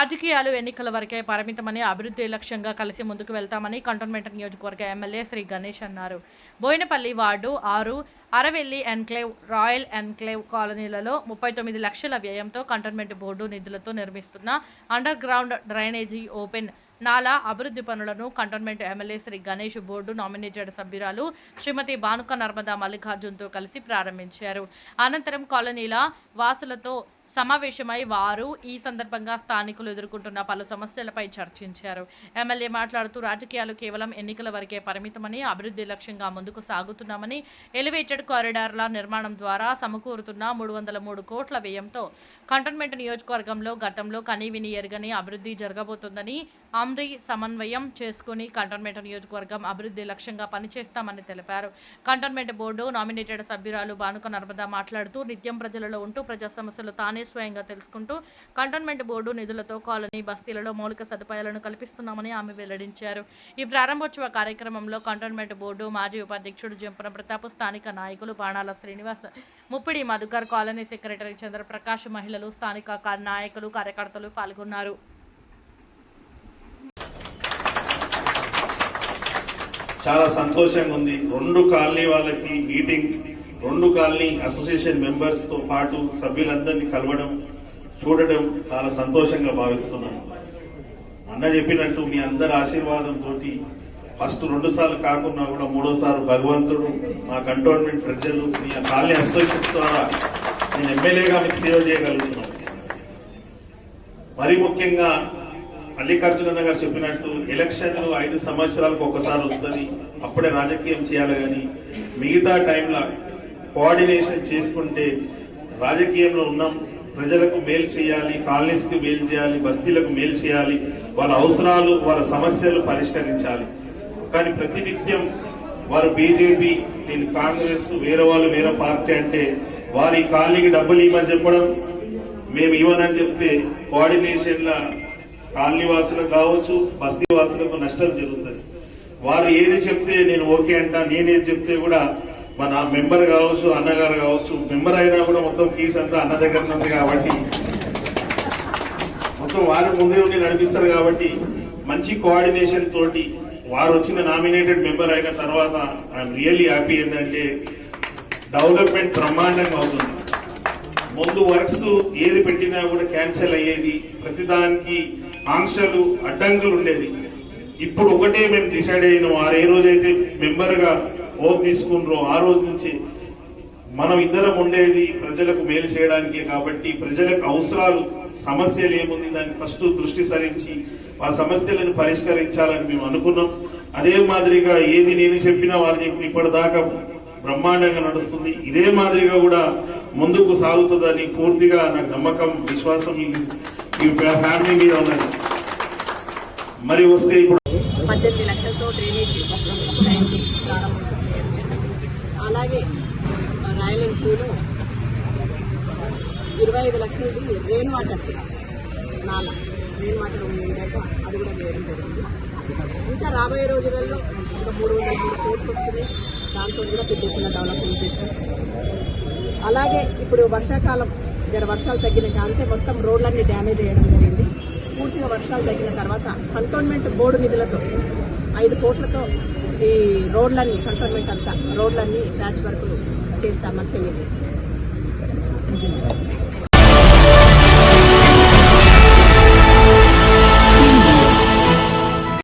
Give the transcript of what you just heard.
రాజకీయాలు ఎన్నికల వరకే పరిమితమని అభివృద్ధి లక్ష్యంగా కలిసి ముందుకు వెళ్తామని కంటోన్మెంట్ నియోజకవర్గ ఎమ్మెల్యే శ్రీ గణేష్ అన్నారు. బోయినపల్లి వార్డు ఆరు అరవెల్లి ఎన్క్లేవ్ రాయల్ ఎన్క్లేవ్ కాలనీలలో ముప్పై తొమ్మిది లక్షల వ్యయంతో కంటోన్మెంట్ బోర్డు నిధులతో నిర్మిస్తున్న అండర్ గ్రౌండ్ డ్రైనేజీ ఓపెన్ నాలా అభివృద్ధి పనులను cantonment MLA Shri Ganesh board nominated సభ్యురాలు శ్రీమతి భానుక నర్మదా మల్లికార్జున్తో కలిసి ప్రారంభించారు. అనంతరం కాలనీల వాసులతో సమావేశమై వారు ఈ సందర్భంగా స్థానికులు ఎదుర్కొంటున్న పలు సమస్యలపై చర్చించారు. ఎమ్మెల్యే మాట్లాడుతూ రాజకీయాలు కేవలం ఎన్నికల వరకే పరిమితమని అభివృద్ధి లక్ష్యంగా ముందుకు సాగుతున్నామని ఎలివేటెడ్ కారిడార్ల నిర్మాణం ద్వారా సమకూరుతున్న మూడు వందల మూడు కోట్ల వ్యయంతో కంటోన్మెంట్ నియోజకవర్గంలో గతంలో కనీవిని ఎరగని అభివృద్ధి జరగబోతుందని అమ్రి సమన్వయం చేసుకుని కంటోన్మెంట్ నియోజకవర్గం అభివృద్ధి లక్ష్యంగా పనిచేస్తామని తెలిపారు. కంటోన్మెంట్ బోర్డు నామినేటెడ్ సభ్యురాలు భానుక నర్మదా మాట్లాడుతూ నిత్యం ప్రజలలో ఉంటూ ప్రజా సమస్యలు తానే స్వయంగా తెలుసుకుంటూ కంటోన్మెంట్ బోర్డు నిధులతో కాలనీ బస్తీలలో మౌలిక సదుపాయాలను కల్పిస్తున్నామని ఆమె వెల్లడించారు. ఈ ప్రారంభోత్సవ కార్యక్రమంలో కంటోన్మెంట్ బోర్డు మాజీ ఉపాధ్యక్షుడు జంపన ప్రతాప్ స్థానిక నాయకులు బాణాల శ్రీనివాస్ ముప్పిడి మధుకర్ కాలనీ సెక్రటరీ చంద్రప్రకాష్ మహిళలు స్థానిక నాయకులు కార్యకర్తలు పాల్గొన్నారు. చాలా సంతోషంగా ఉంది. రెండు కాలనీ వాళ్ళకి మీటింగ్ రెండు కాలనీ అసోసియేషన్ మెంబర్స్తో పాటు సభ్యులందరినీ కలవడం చూడడం చాలా సంతోషంగా భావిస్తున్నాను. అన్న చెప్పినట్టు మీ అందరి ఆశీర్వాదంతో ఫస్ట్ రెండు సార్లు కాకుండా కూడా మూడోసారి భగవంతుడు మా కంటోన్మెంట్ ప్రజలు మీ కాలనీ అసోసియేషన్ ద్వారా నేను ఎమ్మెల్యేగా మీకు సేవ చేయగలుగుతున్నాను. మరి ముఖ్యంగా మల్లికార్జున గారు చెప్పినట్టు ఎలక్షన్లు ఐదు సంవత్సరాలకు ఒకసారి వస్తుంది. అప్పుడే రాజకీయం చేయాలి కానీ మిగతా టైంలో కోఆర్డినేషన్ చేసుకుంటే రాజకీయంలో ఉన్నాం ప్రజలకు మేలు చేయాలి కాలనీస్కి మేలు చేయాలి బస్తీలకు మేలు చేయాలి వాళ్ళ అవసరాలు వాళ్ళ సమస్యలు పరిష్కరించాలి. కానీ ప్రతినిత్యం వారు బీజేపీ నేను కాంగ్రెస్ వేరే వాళ్ళు వేరే పార్టీ అంటే వారి కాలనీకి డబ్బులు ఇవ్వమని చెప్పడం మేము ఇవ్వనని చెప్తే కోఆర్డినేషన్ల కాలనీ వాసులకు కావచ్చు బస్తీ వాసులకు నష్టం జరుగుతుంది. వారు ఏది చెప్తే నేను ఓకే అంట నేనేది చెప్తే కూడా మన మెంబర్ కావచ్చు అన్నగారు కావచ్చు మెంబర్ అయినా కూడా మొత్తం ఫీజ్ అంతా అన్న దగ్గర ఉంది కాబట్టి మొత్తం వారు ముందే ఉండి నడిపిస్తారు కాబట్టి మంచి కోఆర్డినేషన్ తోటి వారు వచ్చిన నామినేటెడ్ మెంబర్ అయిన తర్వాత ఐఎమ్ రియల్లీ హ్యాపీ ఏంటంటే డెవలప్మెంట్ బ్రహ్మాండంగా అవుతుంది. ముందు వర్క్స్ ఏది పెట్టినా కూడా క్యాన్సిల్ అయ్యేది ప్రతిదానికి ఆంక్షలు అడ్డంకులు ఉండేది. ఇప్పుడు ఒకటే మేము డిసైడ్ అయినాం. ఆ ఏ రోజైతే మెంబర్గా ఓట్ తీసుకుంటారో ఆ రోజు నుంచి మనం ఇద్దరం ఉండేది ప్రజలకు మేలు చేయడానికే కాబట్టి ప్రజలకు అవసరాలు సమస్యలు ఏముంది దాన్ని ఫస్ట్ దృష్టి సారించి ఆ సమస్యలను పరిష్కరించాలని మేము అనుకున్నాం. అదే మాదిరిగా ఏది నేను చెప్పినా వారు చెప్పిన ఇప్పటిదాకా బ్రహ్మాండంగా నడుస్తుంది. ఇదే మాదిరిగా కూడా ముందుకు సాగుతుందని పూర్తిగా నాకు నమ్మకం విశ్వాసం ఈ- ఫ్యామిలీ మీద ఉన్నది. మరి వస్తే ఇప్పుడు పద్దెనిమిది లక్షలతో డ్రైనేజ్ లైన్ అలాగే రాయల్ ఎన్ఫీల్డ్ ఇరవై ఐదు లక్షలది రెయిన్ వాటర్ నాలా. రెయిన్ వాటర్ ఉండేట అది కూడా వేయడం జరిగింది. ఇంకా రాబోయే రోజులలో ఇంకా మూడు వందల మూడు కోట్లు వస్తుంది దాంతో కూడా పెద్ద డెవలప్మెంట్ చేశాం. అలాగే ఇప్పుడు వర్షాకాలం జర వర్షాలు తగ్గిన కాంతే మొత్తం రోడ్లన్నీ డ్యామేజ్ చేయడం జరిగింది. పూర్తిగా వర్షాలు తగ్గిన తర్వాత కంటోన్మెంట్ బోర్డు నిధులతో ఐదు కోట్లతో ఈ రోడ్లన్నీ కంటోన్మెంట్ అంతా రోడ్లన్నీ ప్యాచ్ వర్క్లు చేస్తామని తెలియజేస్తుంది.